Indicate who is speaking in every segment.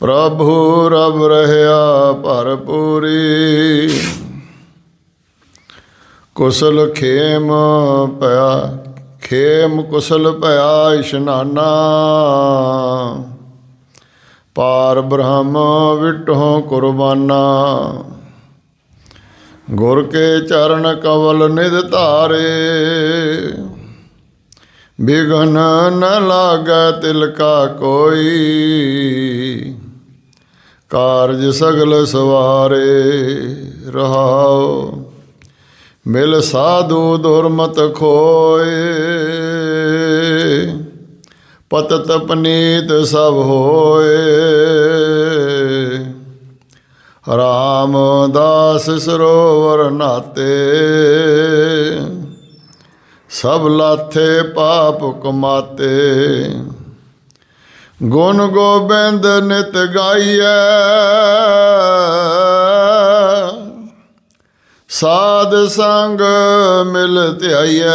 Speaker 1: ਪ੍ਰਭੂ ਰਬ ਰਹਿਆ ਭਰਪੂਰੀ। ਕੁਸਲ ਖੇਮ ਪਿਆ, ਖੇਮ ਕੁਸਲ ਪਿਆ ਇਸ਼ਨਾਨਾ। ਪਾਰ ਬ੍ਰਹਮ ਵਿਟਹੁ ਕੁਰਬਾਨਾ। ਗੁਰ ਕੇ ਚਰਨ ਕਵਲ ਨਿਧ ਧਾਰੇ। ਬਿਗਨ ਨ ਲਾਗੈ ਤਿਲ ਕਾ ਕੋਈ। ਕਾਰਜ ਸਗਲ ਸਵਾਰੇ ਰਹਾਉ ਮਿਲ ਸਾਧੂ ਦੁਰਮਤ ਖੋਏ। ਪਤਤ ਪਨੀਤ ਸਭ ਹੋਏ। ਰਾਮਦਾਸ ਸਰੋਵਰ ਨਾਤੇ। ਸਭ ਲਾਥੇ ਪਾਪ ਕਮਾਤੇ। ਗੁਣ ਗੋਬਿੰਦ ਨਿਤ ਗਾਈਐ। ਸਾਧ ਸੰਗ ਮਿਲ ਧਿਆਈਐ।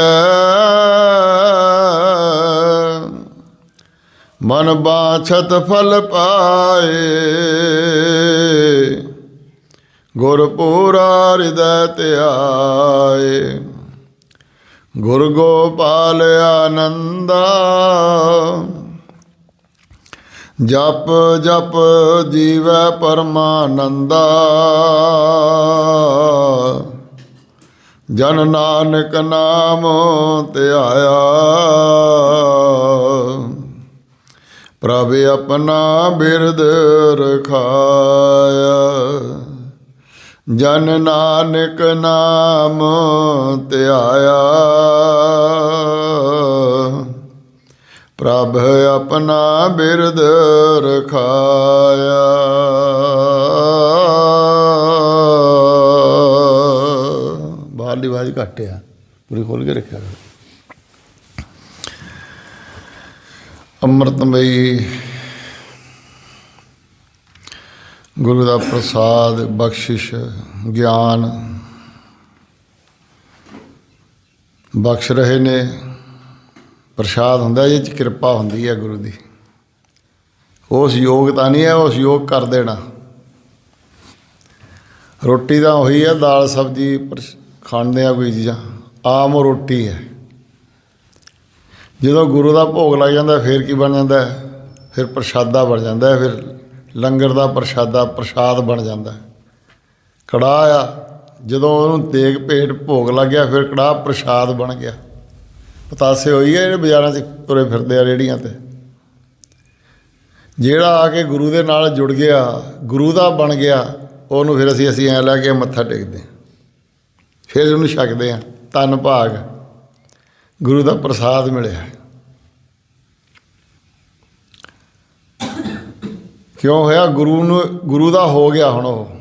Speaker 1: ਮਨ ਬਾਛਤ ਫਲ ਪਾਏ। ਗੁਰ ਪੂਰਾ ਹਿਰਦੈ ਧਿਆਏ। ਗੁਰ ਗੋਪਾਲ ਆਨੰਦਾ। ਜਪ ਜਪ ਜੀਵੈ ਪਰਮਾਨੰਦਾ। ਜਨ ਨਾਨਕ ਨਾਮ ਧਿਆਇਆ ਪ੍ਰਭ ਆਪਣਾ ਬਿਰਦ ਰਖਾਇਆ। ਜਨ ਨਾਨਕ ਨਾਮ ਧਿਆਇਆ ਪ੍ਰਭ ਆਪਣਾ ਬਿਰਦ ਰਖਾਇਆ। ਬਾਹਰਲੀ ਆਵਾਜ਼ ਘੱਟ ਆ, ਪੂਰੀ ਖੋਲ ਕੇ ਰੱਖਿਆ ਅੰਮ੍ਰਿਤਮਈ ਗੁਰੂ ਦਾ ਪ੍ਰਸਾਦ, ਬਖਸ਼ਿਸ਼, ਗਿਆਨ ਬਖਸ਼ ਰਹੇ ਨੇ। ਪ੍ਰਸਾਦ ਹੁੰਦਾ ਇਹ ਚ ਕਿਰਪਾ ਹੁੰਦੀ ਹੈ ਗੁਰੂ ਦੀ। ਉਸ ਯੋਗਤਾ ਨਹੀਂ ਹੈ ਉਸ ਯੋਗ ਕਰ ਦੇਣਾ। ਰੋਟੀ ਤਾਂ ਉਹੀ ਹੈ ਦਾਲ ਸਬਜ਼ੀ ਪ੍ਰਸ਼- ਖਾਂਦੇ ਆ ਕੋਈ ਚੀਜ਼ਾਂ, ਆਮ ਰੋਟੀ ਹੈ। ਜਦੋਂ ਗੁਰੂ ਦਾ ਭੋਗ ਲੱਗ ਜਾਂਦਾ, ਫਿਰ ਕੀ ਬਣ ਜਾਂਦਾ? ਫਿਰ ਪ੍ਰਸ਼ਾਦਾ ਬਣ ਜਾਂਦਾ, ਫਿਰ ਲੰਗਰ ਦਾ ਪ੍ਰਸ਼ਾਦਾ, ਪ੍ਰਸ਼ਾਦ ਬਣ ਜਾਂਦਾ। ਕੜਾਹ ਆ, ਜਦੋਂ ਉਹਨੂੰ ਤੇਗ ਭੇਟ ਭੋਗ ਲੱਗ ਗਿਆ ਫਿਰ ਕੜਾਹ ਪ੍ਰਸ਼ਾਦ ਬਣ ਗਿਆ। ਪਤਾਸੇ ਹੋਈ ਹੈ ਜਿਹੜੇ ਬਾਜ਼ਾਰਾਂ 'ਚ ਤੁਰੇ ਫਿਰਦੇ ਆ ਰੇੜੀਆਂ ਤੇ। ਜਿਹੜਾ ਆ ਕੇ ਗੁਰੂ ਦੇ ਨਾਲ ਜੁੜ ਗਿਆ, ਗੁਰੂ ਦਾ ਬਣ ਗਿਆ, ਉਹਨੂੰ ਫਿਰ ਅਸੀਂ ਅਸੀਂ ਐ ਲੈ ਕੇ ਮੱਥਾ ਟੇਕਦੇ ਫਿਰ ਉਹਨੂੰ ਛਕਦੇ ਆ ਧੰਨ ਭਾਗ, ਗੁਰੂ ਦਾ ਪ੍ਰਸਾਦ ਮਿਲਿਆ। ਕਿਉਂ ਹੋਇਆ? ਗੁਰੂ ਨੂੰ ਗੁਰੂ ਦਾ ਹੋ ਗਿਆ ਹੁਣ ਉਹ।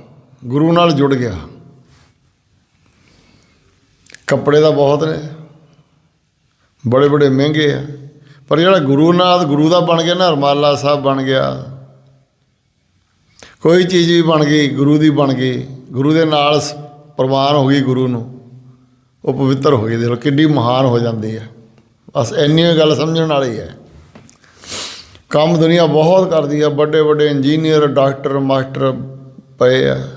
Speaker 1: ਗੁਰੂ ਨਾਲ ਜੁੜ ਗਿਆ। ਕੱਪੜੇ ਤਾਂ ਬਹੁਤ ਨੇ। ਬੜੇ ਬੜੇ ਮਹਿੰਗੇ ਆ। ਪਰ ਜਿਹੜਾ ਗੁਰੂ ਨਾਲ ਗੁਰੂ ਦਾ ਬਣ ਗਿਆ ਨਾ, ਰਮਾਲਾ ਸਾਹਿਬ ਬਣ ਗਿਆ। ਕੋਈ ਚੀਜ਼ ਵੀ ਬਣ ਗਈ, ਗੁਰੂ ਦੀ ਬਣ ਗਈ। ਗੁਰੂ ਦੇ ਨਾਲ ਸ- ਪ੍ਰਵਾਨ ਹੋ ਗਈ ਗੁਰੂ ਨੂੰ। ਉਹ ਪਵਿੱਤਰ ਹੋ ਗਈ ਦੇਖੋ ਕਿੰਨੀ ਮਹਾਨ ਹੋ ਜਾਂਦੀ ਹੈ ਬਸ ਇੰਨੀ ਗੱਲ ਸਮਝਣ ਵਾਲੀ ਹੈ ਕੰਮ ਦੁਨੀਆ ਬਹੁਤ ਕਰਦੀ ਆ ਵੱਡੇ ਵੱਡੇ ਇੰਜੀਨੀਅਰ, ਡਾਕਟਰ, ਮਾਸਟਰ ਪਏ ਆ।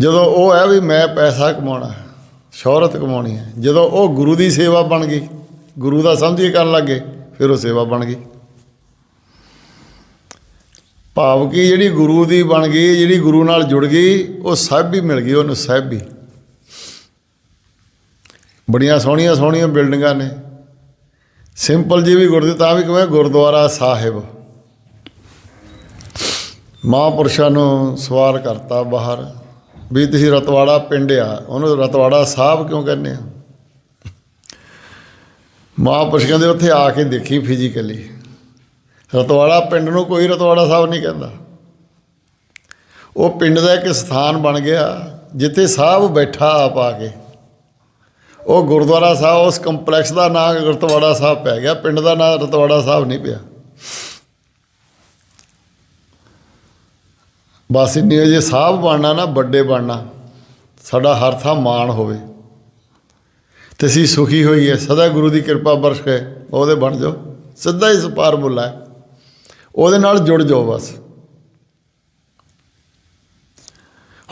Speaker 1: ਜਦੋਂ ਉਹ ਹੈ ਵੀ ਮੈਂ ਪੈਸਾ ਕਮਾਉਣਾ ਸ਼ੋਹਰਤ ਕਮਾਉਣੀ ਹੈ। ਜਦੋਂ ਉਹ ਗੁਰੂ ਦੀ ਸੇਵਾ ਬਣ ਗਈ, ਗੁਰੂ ਦਾ ਸਮਝੀ ਕਰਨ ਲੱਗੇ ਫਿਰ ਉਹ ਸੇਵਾ ਬਣ ਗਈ। ਭਾਵ ਕਿ ਜਿਹੜੀ ਗੁਰੂ ਦੀ ਬਣ ਗਈ, ਜਿਹੜੀ ਗੁਰੂ ਨਾਲ ਜੁੜ ਗਈ, ਉਹ ਸਭ ਹੀ ਮਿਲ ਗਈ, ਉਹਨੂੰ ਸਭ ਹੀ ਬੜੀਆਂ ਸੋਹਣੀਆਂ ਸੋਹਣੀਆਂ ਬਿਲਡਿੰਗਾਂ ਨੇ। ਸਿੰਪਲ ਜੀ ਵੀ ਗੁਰਦੇ, ਤਾਂ ਵੀ ਕਿਵੇਂ ਗੁਰਦੁਆਰਾ ਸਾਹਿਬ। ਮਹਾਂਪੁਰਸ਼ਾਂ ਨੂੰ ਸਵਾਰ ਕਰਤਾ ਬਾਹਰ। ਵੀ ਤੁਸੀਂ ਰਤਵਾੜਾ ਪਿੰਡ ਆ, ਉਹਨੂੰ ਰਤਵਾੜਾ ਸਾਹਿਬ ਕਿਉਂ ਕਹਿੰਦੇ ਆ ਮਹਾਂਪੁਰਸ਼ ਕਹਿੰਦੇ ਉੱਥੇ ਆ ਕੇ ਦੇਖੀ ਫਿਜ਼ੀਕਲੀ ਰਤਵਾੜਾ ਪਿੰਡ ਨੂੰ ਕੋਈ ਰਤਵਾੜਾ ਸਾਹਿਬ ਨਹੀਂ ਕਹਿੰਦਾ। ਉਹ ਪਿੰਡ ਦਾ ਇੱਕ ਸਥਾਨ ਬਣ ਗਿਆ, ਜਿੱਥੇ ਸਾਹਿਬ ਬੈਠਾ ਆਪ ਆ ਕੇ। ਉਹ ਗੁਰਦੁਆਰਾ ਸਾਹਿਬ, ਉਸ ਕੰਪਲੈਕਸ ਦਾ ਨਾਮ ਰਤਵਾੜਾ ਸਾਹਿਬ ਪੈ ਗਿਆ, ਪਿੰਡ ਦਾ ਨਾਮ ਰਤਵਾੜਾ ਸਾਹਿਬ ਨਹੀਂ ਪਿਆ। ਬਸ ਇੰਨੀ ਜੇ ਸਾਹਿਬ ਬਣਨਾ ਨਾ, ਵੱਡੇ ਬਣਨਾ, ਸਾਡਾ ਹਰ ਥਾਂ ਮਾਣ ਹੋਵੇ। ਤੇ ਅਸੀਂ ਸੁਖੀ ਹੋਈਏ, ਸਦਾ ਗੁਰੂ ਦੀ ਕਿਰਪਾ ਬਰਸ ਕੇ ਉਹਦੇ ਬਣ ਜਾਓ। ਸਿੱਧਾ ਹੀ ਫਾਰਮੂਲਾ ਹੈ। ਉਹਦੇ ਨਾਲ ਜੁੜ ਜਾਓ ਬਸ।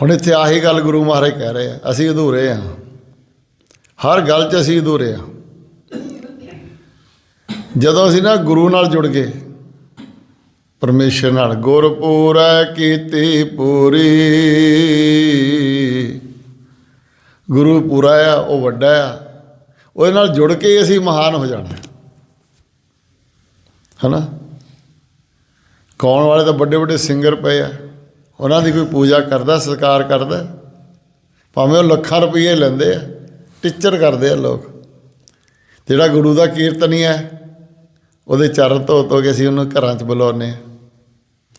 Speaker 1: ਹੁਣ ਇੱਥੇ ਆਹੀ ਗੱਲ ਗੁਰੂ ਮਹਾਰਾਜ ਕਹਿ ਰਹੇ ਆ, ਅਸੀਂ ਅਧੂਰੇ ਆ। ਹਰ ਗੱਲ 'ਚ ਅਸੀਂ ਅਧੂਰੇ ਆ। ਜਦੋਂ ਅਸੀਂ ਨਾ ਗੁਰੂ ਨਾਲ ਜੁੜ ਗਏ ਪਰਮੇਸ਼ਰ ਨਾਲ ਗੁਰਪੂਰੈ ਕੀਤੀ ਪੂਰੀ। ਗੁਰੂ ਪੂਰਾ ਆ, ਉਹ ਵੱਡਾ ਆ। ਉਹਦੇ ਨਾਲ ਜੁੜ ਕੇ ਹੀ ਅਸੀਂ ਮਹਾਨ ਹੋ ਜਾਣਾ। ਹਨਾ? ਗਾਉਣ ਵਾਲੇ ਤਾਂ ਵੱਡੇ ਵੱਡੇ ਸਿੰਗਰ ਪਏ ਆ। ਉਹਨਾਂ ਦੀ ਕੋਈ ਪੂਜਾ ਕਰਦਾ, ਸਤਿਕਾਰ ਕਰਦਾ। ਭਾਵੇਂ ਉਹ ਲੱਖਾਂ ਰੁਪਏ ਲੈਂਦੇ ਆ, ਟੀਚਰ ਕਰਦੇ ਆ ਲੋਕ। ਜਿਹੜਾ ਗੁਰੂ ਦਾ ਕੀਰਤਨੀ ਹੈ, ਉਹਦੇ ਚਰਨ ਧੋ ਧੋ ਕੇ ਅਸੀਂ ਉਹਨੂੰ ਘਰਾਂ 'ਚ ਬੁਲਾਉਂਦੇ ਆ।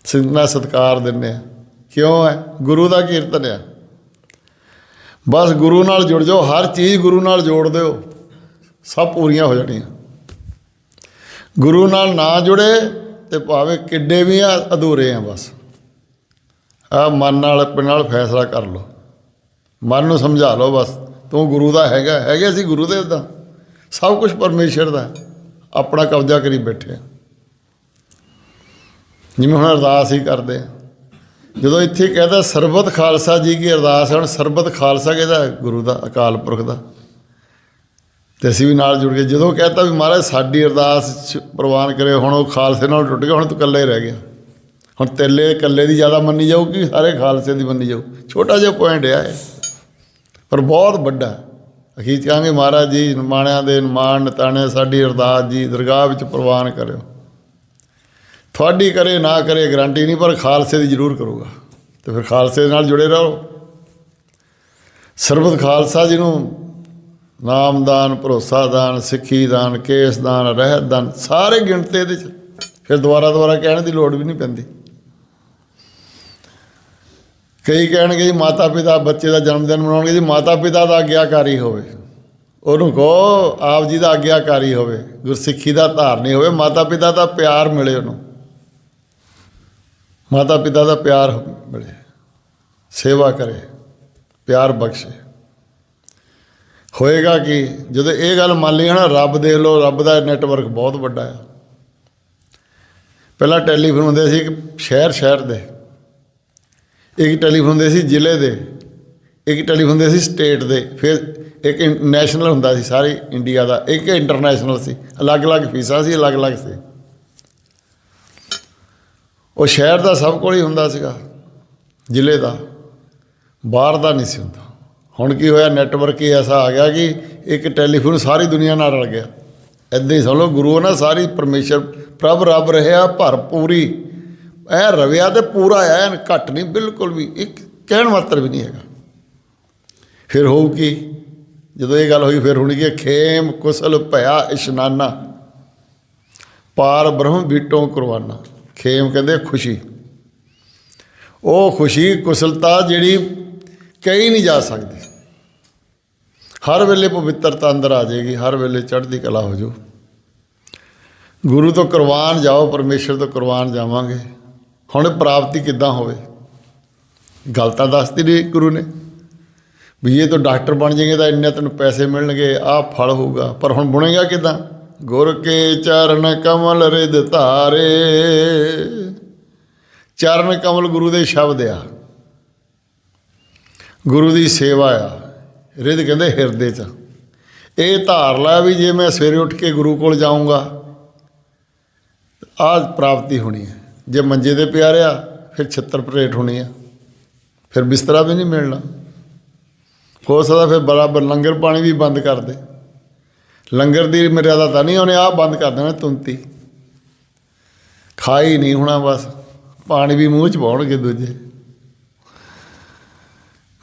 Speaker 1: ਸਿੰਨਾ ਸਤਿਕਾਰ ਦਿੰਦੇ ਆ। ਕਿਉਂ ਹੈ? ਗੁਰੂ ਦਾ ਕੀਰਤਨ ਆ। ਬਸ ਗੁਰੂ ਨਾਲ ਜੁੜ ਜਾਓ, ਹਰ ਚੀਜ਼ ਗੁਰੂ ਨਾਲ ਜੋੜ ਦਿਓ। ਸਭ ਪੂਰੀਆਂ ਹੋ ਜਾਣੀਆਂ। ਗੁਰੂ ਨਾਲ ਨਾ ਜੁੜੇ ਤੇ ਭਾਵੇਂ ਕਿੱਡੇ ਵੀ ਆ, ਅਧੂਰੇ ਆ ਬਸ। ਆ ਮਨ ਨਾਲ, ਆਪਣੇ ਨਾਲ ਫੈਸਲਾ ਕਰ ਲਓ। ਮਨ ਨੂੰ ਸਮਝਾ ਲਓ ਬਸ। ਤੂੰ ਗੁਰੂ ਦਾ ਹੈਗਾ। ਹੈਗੇ ਸੀ ਗੁਰੂ ਦੇ ਦਾ ਸਭ ਕੁਝ ਪਰਮੇਸ਼ਰ ਦਾ। ਆਪਣਾ ਕਬਜ਼ਾ ਕਰੀ ਬੈਠੇ ਆ। ਜਿਵੇਂ ਹੁਣ ਅਰਦਾਸ ਹੀ ਕਰਦੇ ਆ। ਜਦੋਂ ਇੱਥੇ ਕਹਿੰਦਾ ਸਰਬਤ ਖਾਲਸਾ ਜੀ ਕੀ ਅਰਦਾਸ ਹੈ, ਹੁਣ ਸਰਬਤ ਖਾਲਸਾ ਕਿਹਦਾ? ਗੁਰੂ ਦਾ, ਅਕਾਲ ਪੁਰਖ ਦਾ। ਤੇ ਅਸੀਂ ਵੀ ਨਾਲ ਜੁੜ ਗਏ। ਜਦੋਂ ਕਹਤਾ ਵੀ ਮਹਾਰਾਜ, ਸਾਡੀ ਅਰਦਾਸ ਪ੍ਰਵਾਨ ਕਰੇ ਹੁਣ ਉਹ ਖਾਲਸੇ ਨਾਲ ਟੁੱਟ ਗਿਆ, ਹੁਣ ਤੂੰ ਇਕੱਲਾ ਹੀ ਰਹਿ ਗਿਆ। ਹੁਣ ਤੇਲੇ, ਇਕੱਲੇ ਦੀ ਜ਼ਿਆਦਾ ਮੰਨੀ ਜਾਊਗੀ ਕਿ ਸਾਰੇ ਖਾਲਸੇ ਦੀ ਮੰਨੀ ਜਾਊ। ਛੋਟਾ ਜਿਹਾ ਪੁਆਇੰਟ ਆ ਇਹ। ਪਰ ਬਹੁਤ ਵੱਡਾ। ਅਖੀਰ ਕਹਾਂਗੇ ਮਹਾਰਾਜ ਜੀ, ਨਿਮਾਣਿਆਂ ਦੇ ਨਿਮਾਣ ਨਤਾਣੇ ਸਾਡੀ ਅਰਦਾਸ ਜੀ ਦਰਗਾਹ ਵਿੱਚ ਪ੍ਰਵਾਨ ਕਰਿਓ। ਤੁਹਾਡੀ ਕਰੇ, ਨਾ ਕਰੇ ਗਾਰੰਟੀ ਨਹੀਂ, ਪਰ ਖਾਲਸੇ ਦੀ ਜ਼ਰੂਰ ਕਰੂਗਾ। ਤੇ ਫਿਰ ਖਾਲਸੇ ਦੇ ਨਾਲ ਜੁੜੇ ਰਹੋ। ਸਰਬਤ ਖਾਲਸਾ ਜੀ ਨੂੰ ਨਾਮਦਾਨ ਭਰੋਸਾ ਦਾਨ, ਸਿੱਖੀ ਦਾਨ, ਕੇਸ ਦਾਨ, ਰਹਿਤ ਦਾਨ, ਸਾਰੇ ਗਿਣਤੇ ਇਹਦੇ ਚ ਫਿਰ ਦੁਬਾਰਾ ਦੁਬਾਰਾ ਕਹਿਣ ਦੀ ਲੋੜ ਵੀ ਨਹੀਂ ਪੈਂਦੀ। ਕਈ ਕਹਿਣਗੇ ਜੀ ਮਾਤਾ ਪਿਤਾ ਬੱਚੇ ਦਾ ਜਨਮ ਦਿਨ ਮਨਾਉਣਗੇ ਜੀ ਮਾਤਾ ਪਿਤਾ ਦਾ ਆਗਿਆਕਾਰੀ ਹੋਵੇ। ਉਹਨੂੰ ਕਹੋ, ਆਪ ਜੀ ਦਾ ਆਗਿਆਕਾਰੀ ਹੋਵੇ। ਗੁਰਸਿੱਖੀ ਦਾ ਧਾਰਨੀ ਹੋਵੇ ਮਾਤਾ ਪਿਤਾ ਦਾ ਪਿਆਰ ਮਿਲੇ ਉਹਨੂੰ। ਮਾਤਾ ਪਿਤਾ ਦਾ ਪਿਆਰ ਮਿਲੇ, ਸੇਵਾ ਕਰੇ, ਪਿਆਰ ਬਖਸ਼ੇ। ਹੋਏਗਾ ਕਿ? ਜਦੋਂ ਇਹ ਗੱਲ ਮੰਨ ਲਈ ਨਾ ਰੱਬ ਦੇਖ ਲਓ, ਰੱਬ ਦਾ ਨੈਟਵਰਕ ਬਹੁਤ ਵੱਡਾ ਹੈ ਪਹਿਲਾਂ ਟੈਲੀਫੋਨ ਹੁੰਦੇ ਸੀ ਇੱਕ ਸ਼ਹਿਰ ਸ਼ਹਿਰ ਦੇ, ਇੱਕ ਟੈਲੀਫੋਨ ਹੁੰਦੇ ਸੀ ਜ਼ਿਲ੍ਹੇ ਦੇ, ਇੱਕ ਟੈਲੀਫੋਨ ਹੁੰਦੇ ਸੀ ਸਟੇਟ ਦੇ, ਫਿਰ ਇੱਕ ਨੈਸ਼ਨਲ ਹੁੰਦਾ ਸੀ ਸਾਰੀ ਇੰਡੀਆ ਦਾ, ਇੱਕ ਇੰਟਰਨੈਸ਼ਨਲ ਸੀ, ਅਲੱਗ-ਅਲੱਗ ਫੀਸਾਂ ਸੀ, ਅਲੱਗ-ਅਲੱਗ ਸੀ। ਉਹ ਸ਼ਹਿਰ ਦਾ ਸਭ ਕੋਲ ਹੀ ਹੁੰਦਾ ਸੀਗਾ, ਜ਼ਿਲ੍ਹੇ ਦਾ। ਬਾਹਰ ਦਾ ਨਹੀਂ ਸੀ ਹੁੰਦਾ। ਹੁਣ ਕੀ ਹੋਇਆ ਨੈਟਵਰਕ ਹੀ ਐਸਾ ਆ ਗਿਆ ਕਿ ਇੱਕ ਟੈਲੀਫੋਨ ਸਾਰੀ ਦੁਨੀਆ ਨਾਲ ਰਲ ਗਿਆ। ਐਦਾਂ ਹੀ ਸਮਝ ਲਓ, ਗੁਰੂ ਨਾ ਸਾਰੀ ਪਰਮੇਸ਼ਰ, ਪ੍ਰਭ ਰੱਬ ਰਹਿਆ ਭਰਪੂਰੀ ਐ ਰਵਿਆ ਤੇ ਪੂਰਾ, ਐਨ ਘੱਟ ਨਹੀਂ, ਬਿਲਕੁਲ ਵੀ, ਇੱਕ ਕਹਿਣ ਮਾਤਰ ਵੀ ਨਹੀਂ ਹੈਗਾ। ਫਿਰ ਹੋਊ ਕੀ? ਜਦੋਂ ਇਹ ਗੱਲ ਹੋਈ, ਫਿਰ ਹੁਣ ਕੀ ਖੇਮ ਕੁਸਲ ਭਇਆ ਇਸ਼ਨਾਨਾ। ਪਾਰ ਬ੍ਰਹਮ ਬੀਟੋਂ ਕੁਰਬਾਨਾ। ਖੇਮ ਕਹਿੰਦੇ ਖੁਸ਼ੀ। ਉਹ ਖੁਸ਼ੀ ਕੁਸਲਤਾ ਜਿਹੜੀ ਕਹੀ ਨਹੀਂ ਜਾ ਸਕਦੀ। ਹਰ ਵੇਲੇ ਪਵਿੱਤਰਤਾ ਅੰਦਰ ਆ ਜਾਏਗੀ, ਹਰ ਵੇਲੇ ਚੜ੍ਹਦੀ ਕਲਾ ਹੋ ਜਾਊ। ਗੁਰੂ ਤੋਂ ਕੁਰਬਾਨ ਜਾਓ ਪਰਮੇਸ਼ਰ ਤੋਂ ਕੁਰਬਾਨ ਜਾਵਾਂਗੇ। ਹੁਣ ਪ੍ਰਾਪਤੀ ਕਿੱਦਾਂ ਹੋਵੇ? ਗੱਲ ਤਾਂ ਦੱਸਦੀ ਨਹੀਂ ਗੁਰੂ ਨੇ। ਵੀ ਇਹ ਤੋਂ ਡਾਕਟਰ ਬਣ ਜਾਏਗੇ ਤਾਂ ਇੰਨੇ ਤੈਨੂੰ ਪੈਸੇ ਮਿਲਣਗੇ, ਆਹ ਫਲ ਹੋਊਗਾ। ਪਰ ਹੁਣ ਬੁਣੇਗਾ ਕਿੱਦਾਂ? ਗੁਰ ਕੇ ਚਰਨ ਕਮਲ ਰਿਦ ਧਾਰੇ। ਚਰਨ ਕਮਲ ਗੁਰੂ ਦੇ ਸ਼ਬਦ ਆ। ਗੁਰੂ ਦੀ ਸੇਵਾ ਆ। ਰਿਦ ਕਹਿੰਦੇ ਹਿਰਦੇ 'ਚ। ਇਹ ਧਾਰ ਲੈ ਵੀ ਜੇ ਮੈਂ ਸਵੇਰੇ ਉੱਠ ਕੇ ਗੁਰੂ ਕੋਲ ਜਾਊਂਗਾ, ਆਹ ਪ੍ਰਾਪਤੀ ਹੋਣੀ ਹੈ। ਜੇ ਮੰਜੇ ਤੇ ਪਿਆਰਿਆ ਫਿਰ ਛੱਤਰ ਪਰੇਟ ਹੋਣੀ ਆ। ਫਿਰ ਬਿਸਤਰਾ ਵੀ ਨਹੀਂ ਮਿਲਣਾ। ਹੋ ਸਕਦਾ ਫਿਰ ਬਰਾਬਰ ਲੰਗਰ ਪਾਣੀ ਵੀ ਬੰਦ ਕਰ ਦੇ। ਲੰਗਰ ਦੀ ਮਰਿਆਦਾ ਤਾਂ ਨਹੀਂ, ਉਹਨੇ ਆਹ ਬੰਦ ਕਰ ਦੇਣਾ ਤੁੰਤੀ। ਖਾਈ ਨਹੀਂ ਹੋਣਾ ਬਸ, ਪਾਣੀ ਵੀ ਮੂੰਹ ਚ ਪਾਉਣਗੇ ਦੂਜੇ।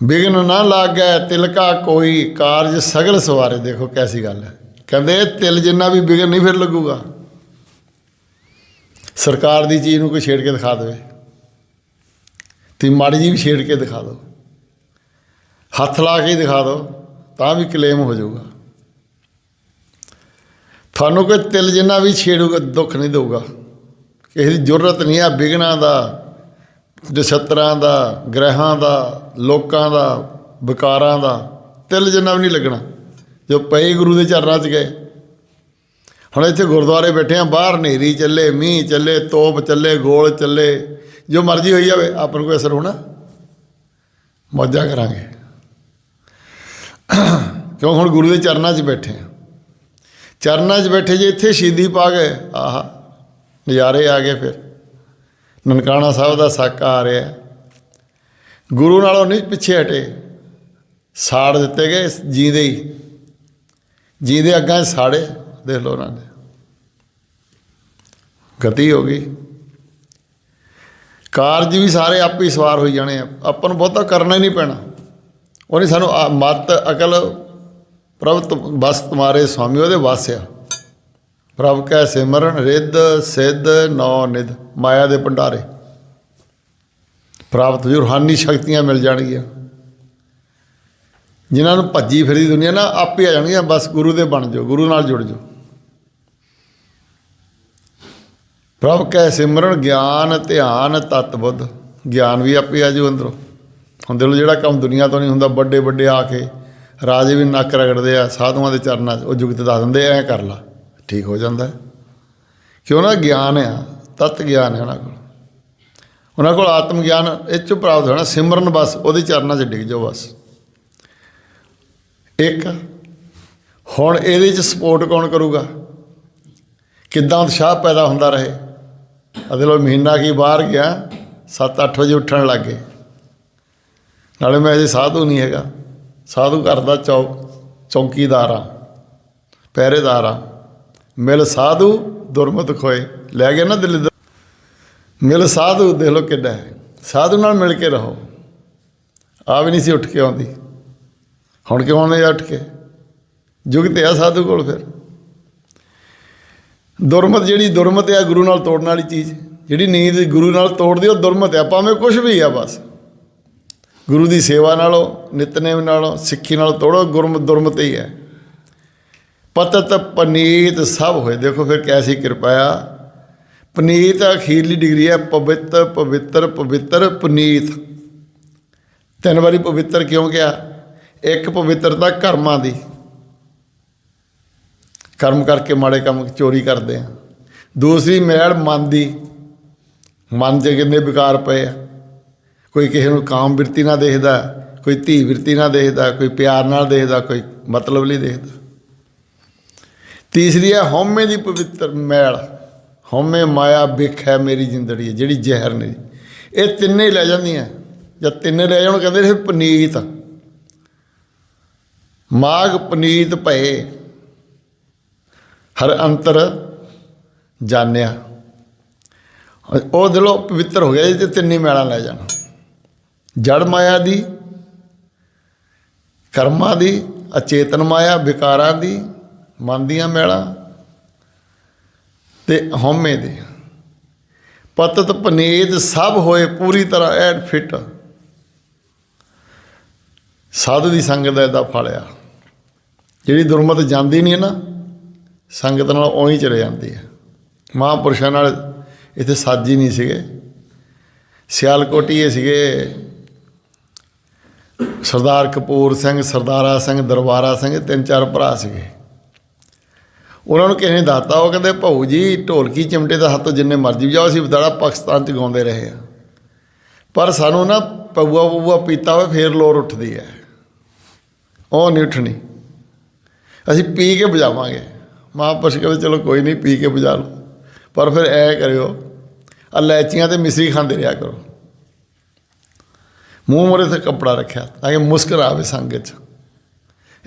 Speaker 1: ਬਿਗਨ ਨਾ ਲੱਗੈ, ਤਿਲਕਾ ਕੋਈ, ਕਾਰਜ ਸਗਲ ਸਵਾਰੇ। ਦੇਖੋ ਕੈਸੀ ਗੱਲ ਹੈ। ਕਹਿੰਦੇ ਤਿਲ ਜਿੰਨਾ ਵੀ ਬਿਗਨ ਨਹੀਂ, ਫਿਰ ਲੱਗੂਗਾ। ਸਰਕਾਰ ਦੀ ਚੀਜ਼ ਨੂੰ ਕੋਈ ਛੇੜ ਕੇ ਦਿਖਾ ਦੇਵੇ। ਤੇ ਮਾੜੀ ਜੀ ਵੀ ਛੇੜ ਕੇ ਦਿਖਾ ਦਿਓ ਹੱਥ ਲਾ ਕੇ ਹੀ ਦਿਖਾ ਦਿਓ ਤਾਂ ਵੀ ਕਲੇਮ ਹੋ ਜਾਊਗਾ। ਸਾਨੂੰ ਕੋਈ ਤਿਲ ਜਿੰਨਾ ਵੀ ਛੇੜੂਗਾ, ਦੁੱਖ ਨਹੀਂ ਦੇਊਗਾ। ਕਿਸੇ ਦੀ ਜ਼ਰੂਰਤ ਨਹੀਂ ਆ ਬਿਗਨਾਂ ਦਾ, ਨਛੱਤਰਾਂ ਦਾ, ਗ੍ਰਹਿਾਂ ਦਾ, ਲੋਕਾਂ ਦਾ, ਵਿਕਾਰਾਂ ਦਾ। ਤਿਲ ਜਿੰਨਾ ਵੀ ਨਹੀਂ ਲੱਗਣਾ। ਜੋ ਪਏ ਗੁਰੂ ਦੇ ਚਰਨਾਂ 'ਚ ਗਏ। ਹੁਣ ਇੱਥੇ ਗੁਰਦੁਆਰੇ ਬੈਠੇ ਆ, ਬਾਹਰ ਹਨੇਰੀ ਚੱਲੇ, ਮੀਂਹ ਚੱਲੇ, ਤੋਪ ਚੱਲੇ, ਗੋਲ ਚੱਲੇ। ਜੋ ਮਰਜ਼ੀ ਹੋਈ ਜਾਵੇ, ਆਪਾਂ ਨੂੰ ਕੋਈ ਅਸਰ ਹੋਣਾ। ਮੌਜਾਂ ਕਰਾਂਗੇ। ਕਿਉਂ ਹੁਣ ਗੁਰੂ ਦੇ ਚਰਨਾਂ 'ਚ ਬੈਠੇ ਆ? ਚਰਨਾਂ 'ਚ ਬੈਠੇ ਜੇ ਇੱਥੇ ਸ਼ਹੀਦੀ ਪਾ ਗਏ। ਆਹਾ, ਨਜ਼ਾਰੇ ਆ ਗਏ ਫਿਰ। ਨਨਕਾਣਾ ਸਾਹਿਬ ਦਾ ਸਾਕਾ ਆ ਰਿਹਾ। ਗੁਰੂ ਨਾਲੋਂ ਨਹੀਂ ਪਿੱਛੇ ਹਟੇ। ਸਾੜ ਦਿੱਤੇ ਗਏ ਜੀਂਦੇ ਹੀ। ਜੀਂਦੇ ਅੱਗਾਂ 'ਚ ਸਾੜੇ, ਦੇਖ ਲਓ ਉਹਨਾਂ ਨੇ। ਗਤੀ ਹੋ ਗਈ। ਕਾਰਜ ਵੀ ਸਾਰੇ ਆਪੇ ਹੀ ਸਵਾਰ ਹੋਈ ਜਾਣੇ ਆ। ਆਪਾਂ ਨੂੰ ਬਹੁਤਾ ਕਰਨਾ ਹੀ ਨਹੀਂ ਪੈਣਾ। ਉਹਨੇ ਸਾਨੂੰ ਆ- ਮਤ, ਅਕਲ ਪ੍ਰਭ ਤੁਮ- ਬਸ ਤੁਮਾਰੇ ਸੁਆਮੀ, ਉਹਦੇ ਵਸ ਆ। ਪ੍ਰਭ ਕੈ ਸਿਮਰਨ ਰਿੱਧ, ਸਿੱਧ, ਨੌ ਨਿਧ, ਮਾਇਆ ਦੇ ਭੰਡਾਰੇ। ਪ੍ਰਾਪਤ ਹੋਈ ਰੂਹਾਨੀ ਸ਼ਕਤੀਆਂ ਮਿਲ ਜਾਣਗੀਆਂ। ਜਿਨ੍ਹਾਂ ਨੂੰ ਭੱਜੀ ਫਿਰੀ ਦੁਨੀਆ ਨਾ, ਆਪੇ ਆ ਜਾਣਗੀਆਂ, ਬਸ ਗੁਰੂ ਦੇ ਬਣ ਜਾਓ, ਗੁਰੂ ਨਾਲ ਜੁੜ ਜਾਓ। ਪ੍ਰਭ ਕੈ ਸਿਮਰਨ ਗਿਆਨ, ਧਿਆਨ ਤਤ ਬੁੱਧ ਗਿਆਨ ਵੀ ਆਪੇ ਆ ਜਾਊ ਅੰਦਰੋਂ। ਹੁਣ ਦਿਲ ਜਿਹੜਾ ਕੰਮ ਦੁਨੀਆ ਤੋਂ ਨਹੀਂ ਹੁੰਦਾ ਵੱਡੇ ਵੱਡੇ ਆ ਕੇ ਰਾਜੇ ਵੀ ਨੱਕ ਰਗੜਦੇ ਆ, ਸਾਧੂਆਂ ਦੇ ਚਰਨਾਂ 'ਚ ਉਹ ਜੁਗਤ ਦੱਸ ਦਿੰਦੇ, ਐ ਕਰ ਲਾ। ਠੀਕ ਹੋ ਜਾਂਦਾ ਕਿਉਂ ਨਾ ਗਿਆਨ ਆ, ਤਤ ਗਿਆਨ ਹੈ ਉਹਨਾਂ ਕੋਲ। ਉਹਨਾਂ ਕੋਲ ਆਤਮ ਗਿਆਨ ਇਹ ਚੋਂ ਪ੍ਰਾਪਤ ਹੋਣਾ, ਸਿਮਰਨ ਬਸ, ਉਹਦੇ ਚਰਨਾਂ 'ਚ ਡਿੱਗ ਜਾਓ ਬਸ। ਇੱਕ, ਹੁਣ ਇਹਦੇ 'ਚ ਸਪੋਰਟ ਕੌਣ ਕਰੂਗਾ? ਕਿੱਦਾਂ ਉਤਸ਼ਾਹ ਪੈਦਾ ਹੁੰਦਾ ਰਹੇ? ਅਦੇ ਲੋ ਮਹੀਨਾ ਕੀ ਬਾਹਰ ਗਿਆ 7-8 ਵਜੇ ਉੱਠਣ ਲੱਗ ਗਏ। ਨਾਲੇ ਮੈਂ ਅਜੇ ਸਾਧੂ ਨਹੀਂ ਹੈਗਾ। ਸਾਧੂ ਘਰ ਦਾ ਚੌ ਚੌਕੀਦਾਰ ਆ, ਪਹਿਰੇਦਾਰ ਆ। ਮਿਲ ਸਾਧੂ, ਦੁਰਮਤ ਖੋਏ। ਲੈ ਗਏ ਨਾ ਦਿੱਲੀ ਮਿਲ ਸਾਧੂ, ਦੇਖ ਲੋ ਕਿੱਡਾ ਹੈ। ਸਾਧੂ ਨਾਲ ਮਿਲ ਕੇ ਰਹੋ। ਆ ਵੀ ਨਹੀਂ ਸੀ ਉੱਠ ਕੇ ਆਉਂਦੀ। ਹੁਣ ਕਿਉਂ ਆਉਂਦੇ ਆ ਉੱਠ ਕੇ? ਜੁਗ ਤੇ ਆ ਸਾਧੂ ਕੋਲ ਫਿਰ। ਦੁਰਮਤ ਜਿਹੜੀ ਦੁਰਮਤ ਆ, ਗੁਰੂ ਨਾਲ ਤੋੜਨ ਵਾਲੀ ਚੀਜ਼। ਜਿਹੜੀ ਨੀਂਦ ਗੁਰੂ ਨਾਲ ਤੋੜਦੀ, ਉਹ ਦੁਰਮਤ ਆ। ਭਾਵੇਂ ਕੁਝ ਵੀ ਆ ਬਸ। ਗੁਰੂ ਦੀ ਸੇਵਾ ਨਾਲੋਂ ਨਿਤਨੇਮ ਨਾਲੋਂ, ਸਿੱਖੀ ਨਾਲੋਂ ਤੋੜੋ ਗੁਰਮਤ ਦੁਰਮਤ ਹੀ ਹੈ। ਪਤਤ ਪਨੀਤ ਸਭ ਹੋਏ। ਦੇਖੋ ਫਿਰ ਕੈਸੀ ਕਿਰਪਾ ਆ। ਪਨੀਤ ਅਖੀਰਲੀ ਡਿਗਰੀ ਹੈ। ਪਵਿੱਤਰ ਪਵਿੱਤਰ ਪਵਿੱਤਰ, ਪਨੀਤ। ਤਿੰਨ ਵਾਰੀ ਪਵਿੱਤਰ ਕਿਉਂ ਗਿਆ ਇੱਕ ਪਵਿੱਤਰਤਾ ਕਰਮਾਂ ਦੀ। ਕਰਮ ਕਰਕੇ ਮਾੜੇ ਕੰਮ ਚੋਰੀ ਕਰਦੇ ਆ। ਦੂਸਰੀ ਮੈਲ ਮਨ ਦੀ। ਮਨ 'ਚ ਕਿੰਨੇ ਵਿਕਾਰ ਪਏ ਆ। ਕੋਈ ਕਿਸੇ ਨੂੰ ਕਾਮ ਬਿਰਤੀ ਨਾਲ ਦੇਖਦਾ, ਕੋਈ ਧੀ ਬਿਰਤੀ ਨਾਲ ਦੇਖਦਾ, ਕੋਈ ਪਿਆਰ ਨਾਲ ਦੇਖਦਾ, ਕੋਈ ਮਤਲਬ ਲਈ ਦੇਖਦਾ। ਤੀਸਰੀ ਹੈ ਹਉਮੈ ਦੀ ਪਵਿੱਤਰ ਮੈਲ। ਹਉਮੈ ਮਾਇਆ ਬਿਖ ਹੈ ਮੇਰੀ ਜ਼ਿੰਦੜੀ ਹੈ, ਜਿਹੜੀ ਜ਼ਹਿਰ ਨੇ ਇਹ ਤਿੰਨੇ ਲੈ ਜਾਂਦੀਆਂ। ਜਾਂ ਤਿੰਨੇ ਲੈ ਜਾਣ ਕਹਿੰਦੇ ਫਿਰ ਪਨੀਤ। ਮਾਗ ਪਨੀਤ ਭਏ। ਹਰ ਅੰਤਰ ਜਾਣਿਆ। ਉਹ ਦਿਲੋਂ ਪਵਿੱਤਰ ਹੋ ਗਿਆ ਜੀ ਤੇ ਤਿੰਨੇ ਮੈਲਾਂ ਲੈ ਜਾਣਾ। ਜੜ ਮਾਇਆ ਦੀ, ਕਰਮਾਂ ਦੀ, ਅਚੇਤਨ ਮਾਇਆ, ਵਿਕਾਰਾਂ ਦੀ, ਮਨ ਦੀਆਂ ਮੈਲਾਂ ਤੇ ਹਉਮੈ ਦੇ। ਪਤਤ ਪਨੀਤ ਸਭ ਹੋਏ ਪੂਰੀ ਤਰ੍ਹਾਂ ਐਡ ਫਿੱਟ। ਸਾਧੂ ਦੀ ਸੰਗਤ ਦਾ ਇਹਦਾ ਫਲਿਆ ਜਿਹੜੀ ਦੁਰਮਤ ਜਾਂਦੀ ਨਹੀਂ ਨਾ, ਸੰਗਤ ਨਾਲ ਉਹੀ ਚਲੇ ਜਾਂਦੀ ਹੈ ਮਹਾਂਪੁਰਸ਼ਾਂ ਨਾਲ ਇੱਥੇ ਸਾਜੀ ਨਹੀਂ ਸੀਗੇ। ਸਿਆਲਕੋਟੀਏ ਸੀਗੇ। ਸਰਦਾਰ ਕਪੂਰ ਸਿੰਘ, ਸਰਦਾਰਾ ਸਿੰਘ, ਦਰਬਾਰਾ ਸਿੰਘ ਤਿੰਨ ਚਾਰ ਭਰਾ ਸੀਗੇ। ਉਹਨਾਂ ਨੂੰ ਕਿਸੇ ਨੇ ਦੱਸਤਾ, ਉਹ ਕਹਿੰਦੇ, ਭਾਊ ਜੀ, ਢੋਲਕੀ ਚਿਮਟੇ ਦਾ ਹੱਥ ਜਿੰਨੇ ਮਰਜ਼ੀ ਵਜਾਓ, ਅਸੀਂ ਬਦਾੜਾ ਪਾਕਿਸਤਾਨ ਚ ਗਾਉਂਦੇ ਰਹੇ ਆ ਪਰ ਸਾਨੂੰ ਨਾ ਪਊਆ ਪਊਆ ਪੀਤਾ ਹੋਵੇ, ਫੇਰ ਲੋਰ ਉੱਠਦੀ ਹੈ। ਉਹ ਨਹੀਂ ਉੱਠਣੀ। ਅਸੀਂ ਪੀ ਕੇ ਵਜਾਵਾਂਗੇ। ਮਹਾਂਪੁਰਸ਼ ਕਹਿੰਦੇ ਚਲੋ ਕੋਈ ਨਹੀਂ, ਪੀ ਕੇ ਵਜਾ ਲਓ। ਪਰ ਫਿਰ ਐ ਕਰਿਓ ਅਲੈਚੀਆਂ ਲੈਚੀਆਂ ਤੇ ਮਿਸਰੀ ਖਾਂਦੇ ਰਿਹਾ ਕਰੋ। ਮੂੰਹ ਮੋਰੇ ਤੇ ਕੱਪੜਾ ਰੱਖਿਆ ਤਾਂ ਕਿ ਮੁਸਕਰਾਵੇ ਸੰਗਤ ਚ।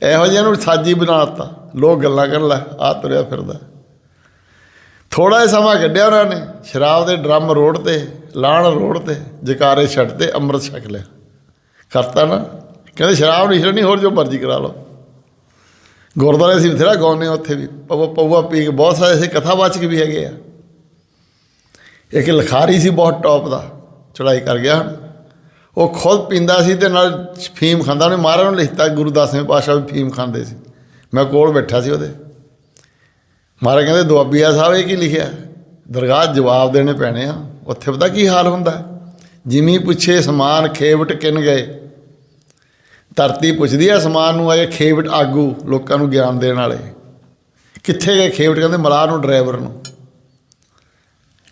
Speaker 1: ਇਹੋ ਜਿਹਾ ਨੂੰ ਸਾਜੀ ਬਣਾਤਾ ਲੋਕ ਗੱਲਾਂ ਕਰਨ ਲੈ ਆ ਤੁਰਿਆ ਫਿਰਦਾ। ਥੋੜਾ ਜਿਹਾ ਸਮਾਂ ਕੱਢਿਆ ਉਹਨਾਂ ਨੇ, ਸ਼ਰਾਬ ਦੇ ਡਰਮ ਰੋਡ ਤੇ ਲਾਣ ਰੋਡ ਤੇ, ਜਕਾਰੇ ਛੱਡ ਤੇ ਅੰਮ੍ਰਿਤ ਛਕ ਲਿਆ। ਕਰਤਾ ਨਾ। ਕਹਿੰਦੇ ਸ਼ਰਾਬ ਨਹੀਂ ਛੱਡਣੀ, ਹੋਰ ਜੋ ਮਰਜ਼ੀ ਕਰਾ ਲਓ। ਗੁਰਦੁਆਰੇ ਅਸੀਂ ਬਥੇਰਾ ਗਾਉਂਦੇ ਹਾਂ ਉੱਥੇ ਵੀ। ਪਊਆ ਪਊਆ ਪੀ ਕੇ ਬਹੁਤ ਸਾਰੇ ਐਸੇ ਕਥਾਵਾਚਕ ਵੀ ਹੈਗੇ ਆ। ਇੱਕ ਲਖਾਰੀ ਸੀ ਬਹੁਤ ਟੌਪ ਦਾ ਚੜਾਈ ਕਰ ਗਿਆ ਉਹ ਖੁਦ ਪੀਂਦਾ ਸੀ ਤੇ ਨਾਲ ਫੀਮ ਖਾਂਦਾ, ਉਹਨੇ ਮਹਾਰਾਜ ਨੂੰ ਲਿਖਤਾ, ਗੁਰੂ ਦਸਵੇਂ ਪਾਤਸ਼ਾਹ ਵੀ ਫੀਮ ਖਾਂਦੇ ਸੀ। ਮੈਂ ਕੋਲ ਬੈਠਾ ਸੀ ਉਹਦੇ। ਮਹਾਰਾਜ ਕਹਿੰਦੇ, ਦੁਆਬੀਆ ਸਾਹਿਬ ਇਹ ਕੀ ਲਿਖਿਆ? ਦਰਗਾਹ ਜਵਾਬ ਦੇਣੇ ਪੈਣੇ ਆ। ਉੱਥੇ ਪਤਾ ਕੀ ਹਾਲ ਹੁੰਦਾ? ਜਿਵੇਂ ਪੁੱਛੇ, ਸਮਾਨ ਖੇਵਟ ਕਿਨ ਗਏ? ਧਰਤੀ ਪੁੱਛਦੀ ਆ ਸਮਾਨ ਨੂੰ ਆਏ ਖੇਵਟ ਆਗੂ, ਲੋਕਾਂ ਨੂੰ ਗਿਆਨ ਦੇਣ ਵਾਲੇ। ਕਿੱਥੇ ਗਏ ਖੇਵਟ? ਕਹਿੰਦੇ, ਮਲਾਹ ਨੂੰ, ਡਰਾਈਵਰ ਨੂੰ।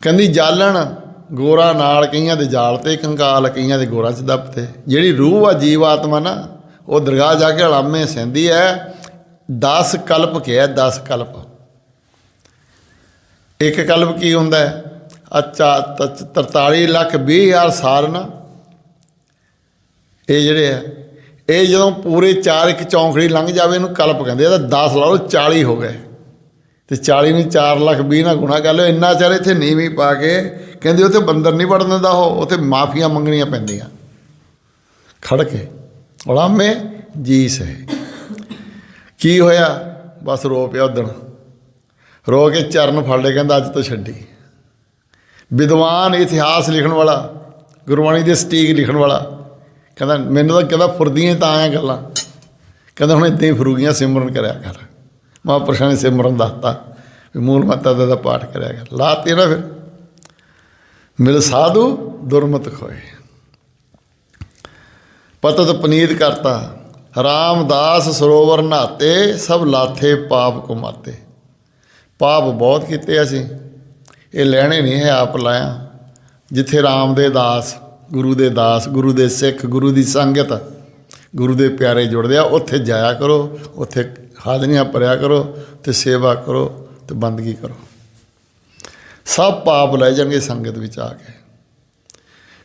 Speaker 1: ਕਹਿੰਦੀ, ਜਾਲਣ ਗੋਰਾ ਨਾਲ ਕਈਆਂ ਦੇ ਜਾਲ ਤੇ ਕੰਕਾਲ, ਕਈਆਂ ਦੇ ਗੋਰਾ ਚ ਦੱਬਤੇ ਜਿਹੜੀ ਰੂਹ ਆ ਜੀਵ ਆਤਮਾ ਨਾ, ਉਹ ਦਰਗਾਹ ਜਾ ਕੇ ਹਲਾਮੇ ਸਹਿੰਦੀ ਹੈ 10 ਕਲਪ ਕਿਹਾ 10 ਕਲਪ। ਇੱਕ ਕਲਪ ਕੀ ਹੁੰਦਾ ਹੈ ਅੱਛਾ 43 ਲੱਖ 20 ਹਜ਼ਾਰ ਸਾਲ ਨਾ। ਇਹ ਜਿਹੜੇ ਆ ਇਹ ਜਦੋਂ ਪੂਰੇ ਚਾਰ ਇੱਕ ਚੌਂਖੜੀ ਲੰਘ ਜਾਵੇ ਇਹਨੂੰ ਕਲਪ ਕਹਿੰਦੇ ਆ, ਤਾਂ 10 ਲਾ ਲਓ 40 ਹੋ ਗਏ। ਤੇ 40 ਨੂੰ 4 ਲੱਖ 20 ਨਾਲ ਗੁਣਾ ਕਰ ਲਓ, ਇੰਨਾ ਚਿਰ ਇੱਥੇ ਨੀਵੀਂ ਪਾ ਕੇ ਕਹਿੰਦੇ ਉੱਥੇ ਬੰਦਰ ਨਹੀਂ ਵੜਨ ਦਿੰਦਾ ਉਹ, ਉੱਥੇ ਮਾਫੀਆਂ ਮੰਗਣੀਆਂ ਪੈਂਦੀਆਂ। ਖੜ ਕੇ ਉਲਾਮੇ ਜੀ ਸੇ ਕੀ ਹੋਇਆ? ਬਸ ਰੋ ਪਿਆ ਉਦਣ। ਰੋ ਕੇ ਚਰਨ ਫੜ ਲਏ, ਕਹਿੰਦਾ ਅੱਜ ਤੋਂ ਛੱਡੀ। ਵਿਦਵਾਨ ਇਤਿਹਾਸ ਲਿਖਣ ਵਾਲਾ ਗੁਰਬਾਣੀ ਦੇ ਸਟੀਕ ਲਿਖਣ ਵਾਲਾ, ਕਹਿੰਦਾ, ਮੈਨੂੰ ਤਾਂ ਕਹਿੰਦਾ ਫੁਰਦੀਆਂ ਤਾਂ ਆਇਆ ਗੱਲਾਂ। ਕਹਿੰਦਾ, ਹੁਣ ਇੱਦਾਂ ਹੀ ਫਰੂਗੀਆਂ ਸਿਮਰਨ ਕਰਿਆ ਕਰ। ਮਹਾਂਪੁਰਸ਼ਾਂ ਨੇ ਸਿਮਰਨ ਦੱਸਤਾ ਵੀ ਮੂਲ ਮੱਤਾ ਦਾ ਤਾਂ ਪਾਠ ਕਰਿਆ ਕਰ। ਲਾਤੇ ਨਾ ਫਿਰ। ਮਿਲ ਸਾਧੂ ਦੁਰਮਤ ਖੋਏ। ਪਤਤ ਪਨੀਤ ਕਰਤਾ, ਰਾਮਦਾਸ ਸਰੋਵਰ ਨਹਾਤੇ, ਸਭ ਲਾਥੇ ਪਾਪ ਕਮਾਤੇ। ਪਾਪ ਬਹੁਤ ਕੀਤੇ ਅਸੀਂ, ਇਹ ਲੈਣੇ ਨਹੀਂ ਹੈ ਆਪ ਲਾਇਆ। ਜਿੱਥੇ ਰਾਮ ਦੇ ਦਾਸ, ਗੁਰੂ ਦੇ ਦਾਸ, ਗੁਰੂ ਦੇ ਸਿੱਖ, ਗੁਰੂ ਦੀ ਸੰਗਤ, ਗੁਰੂ ਦੇ ਪਿਆਰੇ ਜੁੜਦੇ ਆ, ਉੱਥੇ ਜਾਇਆ ਕਰੋ, ਉੱਥੇ ਹਾਜ਼ਰੀਆਂ ਭਰਿਆ ਕਰੋ, ਤੇ ਸੇਵਾ ਕਰੋ, ਤੇ ਬੰਦਗੀ ਕਰੋ। ਸਭ ਪਾਪ ਲੈ ਜਾਣਗੇ ਸੰਗਤ ਵਿੱਚ ਆ ਕੇ।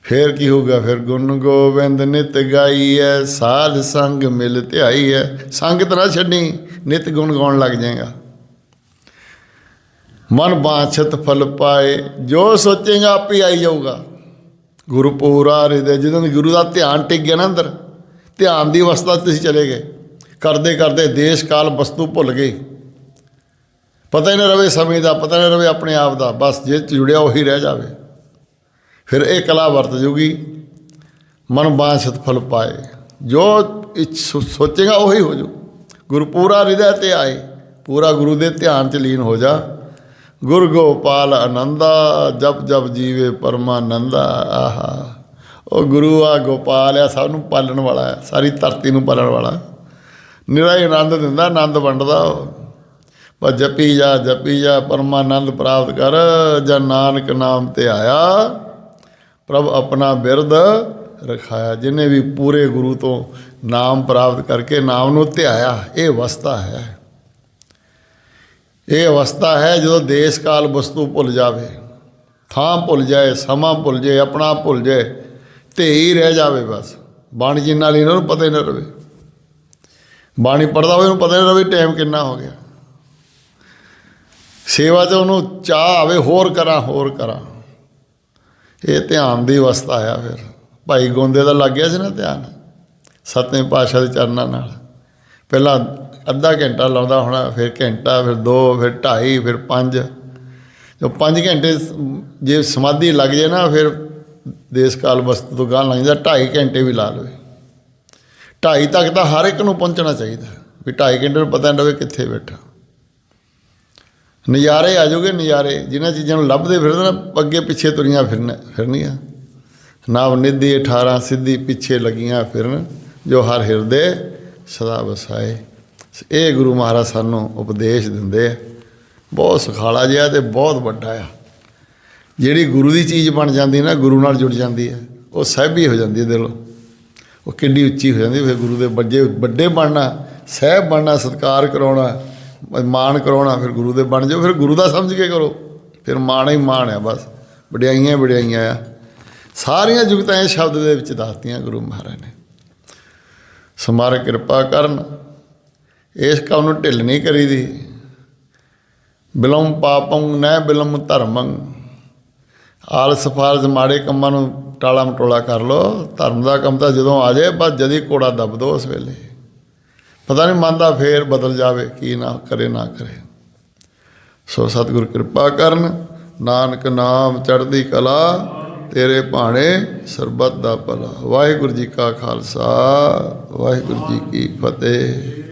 Speaker 1: ਫੇਰ ਕੀ ਹੋਊਗਾ? ਫਿਰ ਗੁਣ ਗੋਬਿੰਦ ਨਿਤ ਗਾਈਐ, ਸਾਧ ਸੰਗ ਮਿਲ ਧਿਆਈਐ। ਸੰਗਤ ਨਾ ਛੱਡੀ, ਨਿਤ ਗੁਣ ਗਾਉਣ ਲੱਗ ਜਾਏਗਾ। ਮਨ ਬਾਛਤ ਫਲ ਪਾਏ, ਜੋ ਸੋਚੇਗਾ ਆਪ ਹੀ ਆਈ ਜਾਊਗਾ। ਗੁਰੂ ਪੂਰਾ ਹਿਰਦੇ ਜਦੋਂ ਵੀ ਗੁਰੂ ਦਾ ਧਿਆਨ ਟਿਕ ਗਿਆ ਨਾ ਅੰਦਰ, ਧਿਆਨ ਦੀ ਅਵਸਥਾ ਤੁਸੀਂ ਚਲੇ ਗਏ। ਕਰਦੇ ਕਰਦੇ ਦੇਸ਼ ਕਾਲ ਵਸਤੂ ਭੁੱਲ ਗਏ। ਪਤਾ ਹੀ ਨਾ ਰਵੇ ਸਮੇਂ ਦਾ, ਪਤਾ ਨਾ ਰਵੇ ਆਪਣੇ ਆਪ ਦਾ, ਬਸ ਜੇ 'ਚ ਜੁੜਿਆ ਉਹੀ ਰਹਿ ਜਾਵੇ। ਫਿਰ ਇਹ ਕਲਾ ਵਰਤ ਜੂਗੀ ਮਨ ਬਾਛਤ ਫਲ ਪਾਏ। ਜੋ ਸੋਚੇਗਾ ਉਹੀ ਹੋ ਜੂ। ਗੁਰੂ ਪੂਰਾ ਹਿਰਦੇ ਤੇ ਆਏ, ਪੂਰਾ ਗੁਰੂ ਦੇ ਧਿਆਨ 'ਚ ਲੀਨ ਹੋ ਜਾ। ਗੁਰ ਗੋਪਾਲ ਆਨੰਦਾ, ਜਪ ਜਪ ਜੀਵੇ ਪਰਮਾਨੰਦਾ, ਆਹਾ। ਉਹ ਗੁਰੂ ਆ, ਗੋਪਾਲ ਆ, ਸਭ ਨੂੰ ਪਾਲਣ ਵਾਲਾ ਹੈ ਸਾਰੀ ਧਰਤੀ ਨੂੰ ਪਾਲਣ ਵਾਲਾ। ਨਿਰਾ ਹੀ ਆਨੰਦ ਦਿੰਦਾ, ਆਨੰਦ ਵੰਡਦਾ ਉਹ। ਬਸ ਜਪੀ ਜਾ ਜਪੀ ਜਾ, ਪਰਮਾਨੰਦ ਪ੍ਰਾਪਤ ਕਰ ਜਾਂ ਨਾਨਕ ਨਾਮ ਤੇ ਆਇਆ। ਪ੍ਰਭ ਆਪਣਾ ਬਿਰਦ ਰਖਾਇਆ, ਜਿਨੇ ਵੀ ਪੂਰੇ ਗੁਰੂ ਤੋਂ ਨਾਮ ਪ੍ਰਾਪਤ ਕਰਕੇ ਨਾਮ ਨੂੰ ਧਿਆਇਆ, ਇਹ ਅਵਸਥਾ ਹੈ। ਇਹ ਅਵਸਥਾ ਹੈ ਜਦੋਂ ਦੇਸ਼ ਕਾਲ ਵਸਤੂ ਭੁੱਲ ਜਾਵੇ। ਥਾਂ ਭੁੱਲ ਜਾਏ, ਸਮਾਂ ਭੁੱਲ ਜਾਏ, ਆਪਣਾ ਭੁੱਲ ਜਾਏ ਤੇ ਹੀ ਰਹਿ ਜਾਵੇ ਬਸ। ਬਾਣੀ ਜੀ ਨਾਲ ਇਹਨਾਂ ਨੂੰ ਪਤਾ ਹੀ ਨਾ ਰਵੇ। ਬਾਣੀ ਪੜਦਾ ਹੋਵੇ, ਉਹਨੂੰ ਪਤਾ ਹੀ ਨਾ ਰਵੇ ਟਾਈਮ ਕਿੰਨਾ ਹੋ ਗਿਆ। ਸੇਵਾ 'ਚ ਉਹਨੂੰ ਚਾਹ ਆਵੇ, ਹੋਰ ਕਰਾਂ ਹੋਰ ਕਰਾਂ। ਇਹ ਧਿਆਨ ਦੀ ਅਵਸਥਾ ਆ ਫਿਰ। ਭਾਈ ਗੋਂਦੇ ਦਾ ਲੱਗ ਗਿਆ ਸੀ ਨਾ ਧਿਆਨ, ਸਤਵੇਂ ਪਾਤਸ਼ਾਹ ਦੇ ਚਰਨਾਂ ਨਾਲ। ਪਹਿਲਾਂ ਅੱਧਾ ਘੰਟਾ ਲਾਉਂਦਾ ਹੋਣਾ, ਫਿਰ ਘੰਟਾ, ਫਿਰ 2 ਫਿਰ 2.5 ਫਿਰ 5 ਜੋ 5 ਘੰਟੇ ਜੇ ਸਮਾਧੀ ਲੱਗ ਜੇ ਨਾ, ਫਿਰ ਦੇਸ਼ ਕਾਲ ਵਸਤ ਤੋਂ ਗਾਂ ਲੰਘ ਜਾਂਦਾ 2.5 ਘੰਟੇ ਵੀ ਲਾ ਲਵੇ। 2.5 ਤੱਕ ਤਾਂ ਹਰ ਇੱਕ ਨੂੰ ਪਹੁੰਚਣਾ ਚਾਹੀਦਾ, ਵੀ 2.5 ਘੰਟੇ ਨੂੰ ਪਤਾ ਨਹੀਂ ਰਵੇ ਕਿੱਥੇ ਬੈਠਾ। ਨਜ਼ਾਰੇ ਆ ਜਾਓਗੇ ਨਜ਼ਾਰੇ, ਜਿਨ੍ਹਾਂ ਚੀਜ਼ਾਂ ਨੂੰ ਲੱਭਦੇ ਫਿਰਦੇ ਨਾ, ਅੱਗੇ ਪਿੱਛੇ ਤੁਰੀਆਂ ਫਿਰਨ ਫਿਰਨੀਆਂ ਨਾਮ ਨਿੱਧੀ 18 ਸਿੱਧੀ ਪਿੱਛੇ ਲੱਗੀਆਂ ਫਿਰਨ, ਜੋ ਹਰ ਹਿਰਦੇ ਸਦਾ ਵਸਾਏ। ਇਹ ਗੁਰੂ ਮਹਾਰਾਜ ਸਾਨੂੰ ਉਪਦੇਸ਼ ਦਿੰਦੇ ਆ। ਬਹੁਤ ਸੁਖਾਲਾ ਜਿਹਾ ਤੇ ਬਹੁਤ ਵੱਡਾ ਆ। ਜਿਹੜੀ ਗੁਰੂ ਦੀ ਚੀਜ਼ ਬਣ ਜਾਂਦੀ ਨਾ, ਗੁਰੂ ਨਾਲ ਜੁੜ ਜਾਂਦੀ ਹੈ ਉਹ ਸਹਿਬੀ ਹੋ ਜਾਂਦੀ ਹੈ ਦਿਲੋਂ। ਉਹ ਕਿੰਨੀ ਉੱਚੀ ਹੋ ਜਾਂਦੀ ਫਿਰ ਗੁਰੂ ਦੇ ਵੱਡੇ ਵੱਡੇ ਬਣਨਾ, ਸਹਿਬ ਬਣਨਾ, ਸਤਕਾਰ ਕਰਾਉਣਾ ਮਾਣ ਕਰਾਉਣਾ ਫਿਰ ਗੁਰੂ ਦੇ ਬਣ ਜਾਓ, ਫਿਰ ਗੁਰੂ ਦਾ ਸਮਝ ਕੇ ਕਰੋ। ਫਿਰ ਮਾਣ ਹੀ ਮਾਣ ਆ ਬਸ। ਵਡਿਆਈਆਂ ਹੀ ਵਡਿਆਈਆਂ ਆ। ਸਾਰੀਆਂ ਜੁਗਤਾਂ ਇਸ ਸ਼ਬਦ ਦੇ ਵਿੱਚ ਦੱਸਤੀਆਂ ਗੁਰੂ ਮਹਾਰਾਜ ਨੇ। ਸਮਾਰ ਕਿਰਪਾ ਕਰਨ। ਇਸ ਕੰਮ ਨੂੰ ਢਿੱਲ ਨਹੀਂ ਕਰੀਦੀ। ਬਿਲਮ ਪਾਪੰ ਨੈ ਬਿਲਮ ਧਰਮੰ। ਆਲਸ ਫਾਲਸ ਮਾੜੇ ਕੰਮਾਂ ਨੂੰ ਟਾਲਾ ਮਟੋਲਾ ਕਰ ਲੋ ਧਰਮ ਦਾ ਕੰਮ ਤਾਂ ਜਦੋਂ ਆ ਜਾਏ, ਬਸ ਜਦੀ ਕੋੜਾ ਦੱਬ ਦੋ ਉਸ ਵੇਲੇ। ਪਤਾ ਨਹੀਂ ਮੰਨਦਾ ਫੇਰ ਬਦਲ ਜਾਵੇ ਕੀ ਨਾ ਕਰੇ ਨਾ ਕਰੇ। ਸੋ ਸਤਿਗੁਰ ਕਿਰਪਾ ਕਰਨ, ਨਾਨਕ ਨਾਮ ਚੜ੍ਹਦੀ ਕਲਾ, ਤੇਰੇ ਭਾਣੇ ਸਰਬੱਤ ਦਾ ਭਲਾ। ਵਾਹਿਗੁਰੂ ਜੀ ਕਾ ਖਾਲਸਾ, ਵਾਹਿਗੁਰੂ ਜੀ ਕੀ ਫਤਿਹ।